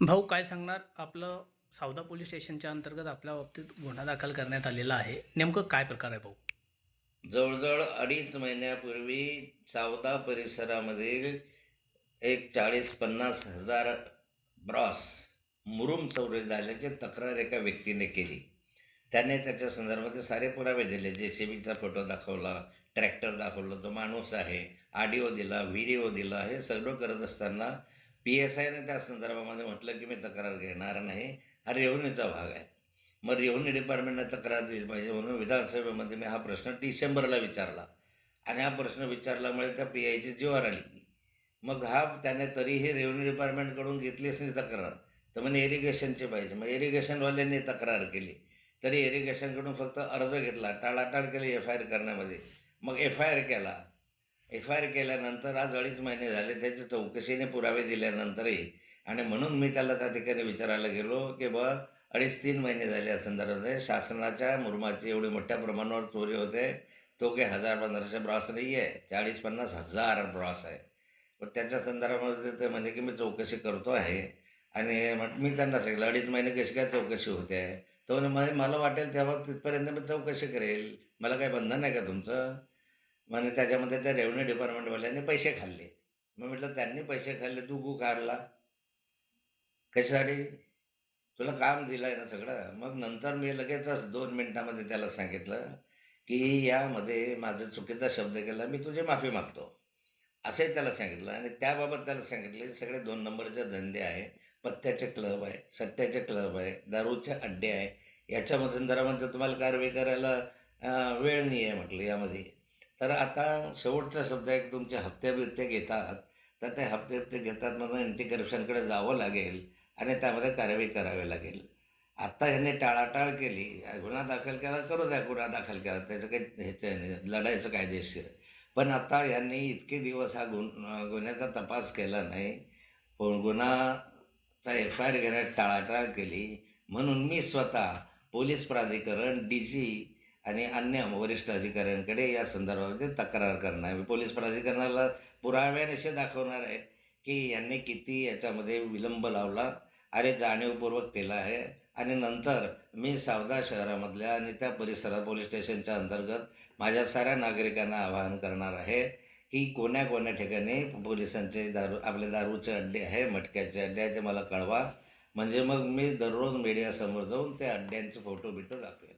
भाऊ काय सांगणार? आपलं सावदा पोलीस स्टेशनच्या अंतर्गत आपल्या बाबतीत गुन्हा दाखल करण्यात आलेला आहे. नेमकं काय प्रकार आहे भाऊ? जवळजवळ अडीच महिन्यापूर्वी सावदा परिसरामधील एक चाळीस पन्नास हजार ब्रॉस मुरुम चौरे झाल्याची तक्रार एका व्यक्तीने केली. त्याने त्याच्या संदर्भात सारे पुरावे दिले. जे सी बीचा फोटो दाखवला ट्रॅक्टर दाखवलं तो माणूस आहे ऑडिओ दिला व्हिडिओ दिला हे सगळं करत असताना पी एस आयने त्या संदर्भामध्ये म्हटलं की मी तक्रार घेणार नाही. हा रेव्हन्यूचा भाग आहे. मग रेव्हन्यू डिपार्टमेंटने तक्रार दिली पाहिजे म्हणून विधानसभेमध्ये मी हा प्रश्न डिसेंबरला विचारला. आणि हा प्रश्न विचारल्यामुळे त्या पी आयची जीवार आली. मग हा त्याने तरीही रेव्हन्यू डिपार्टमेंटकडून घेतलीच नाही तक्रार. तर म्हणे इरिगेशनची पाहिजे. मग इरिगेशनवाल्यांनी तक्रार केली. तरी इरिगेशनकडून फक्त अर्ज घेतला. टाळाटाळ केली एफ आय आर करण्यामध्ये. मग एफ आय आर केला. एफ आय आर केल्यानंतर आज अडीच महिने झाले त्याच्या चौकशीने पुरावे दिल्यानंतरही. आणि म्हणून मी त्याला त्या ठिकाणी विचारायला गेलो की बा अडीच तीन महिने झाले या संदर्भामध्ये. शासनाच्या मुरमाची एवढी मोठ्या प्रमाणावर चोरी होते. तो काही हजार पंधराशे ब्रॉस नाही आहे चाळीस पन्नास हजार ब्रॉस आहे. पण त्याच्या संदर्भामध्ये ते म्हणजे की मी चौकशी करतो आहे. आणि म्हट मी त्यांना सांगितलं अडीच महिने कशी काय चौकशी होते? तो म्हणजे "मला- मला वाटेल तेव्हा तिथपर्यंत मी चौकशी करेल. मला काही बंधन आहे का तुमचं? म्हणे त्याच्यामध्ये त्या रेव्हन्यू डिपार्टमेंटवाल्यांनी पैसे खाल्ले. मग म्हटलं त्यांनी पैसे खाल्ले तू गु काढला कशासाठी? तुला काम दिलं आहे ना सगळं. मग नंतर मी लगेचच दोन मिनटामध्ये त्याला सांगितलं की यामध्ये माझा चुकीचा शब्द केला मी तुझी माफी मागतो. असे त्याला सांगितलं आणि त्याबाबत त्याला सांगितले सगळे दोन नंबरचे धंदे आहे पत्त्याचे क्लब आहे सट्ट्याचे क्लब आहे दारूचे अड्डे आहे याच्यामधून जरा म्हणजे तुम्हाला कारवाई करायला वेळ नाही आहे म्हटलं यामध्ये. तर आता शेवटचा शब्द आहे तुमचे हप्ते बिप्ते घेतात. तर ते हप्ते बिप्ते घेतात म्हणून अँटी करप्शनकडे जावं लागेल आणि त्यामध्ये कारवाई करावी लागेल. आत्ता ह्यांनी टाळाटाळ केली. गुन्हा दाखल केला करू द्या गुन्हा दाखल केला. त्याचं काही ह्याचं नाही लढायचं कायदेशीर पण आता यांनी इतके दिवस हा गुन गुन्ह्याचा तपास केला नाही. पण गुन्हाचा एफ आय आर घेण्यात टाळाटाळ केली. म्हणून मी स्वतः पोलीस प्राधिकरण डी जी आणि अन्य वरिष्ठ अधिकाऱ्यांकडे या संदर्भामध्ये तक्रार करणार. मी पोलीस प्राधिकरणाला असे दाखवणार आहे की यांनी किती याच्यामध्ये विलंब लावला आणि जाणीवपूर्वक केला आहे. आणि नंतर मी सावदा शहरामधल्या आणि त्या परिसरात पोलीस स्टेशनच्या अंतर्गत माझ्या साऱ्या नागरिकांना आवाहन करणार आहे की कोण्या कोण्या ठिकाणी पोलिसांचे दारू आपले दारूचे अड्डे आहे मटक्याचे अड्डे आहे ते मला कळवा. म्हणजे मग मी दररोज मीडियासमोर जाऊन त्या अड्ड्यांचे फोटो बिटो दाखवेन.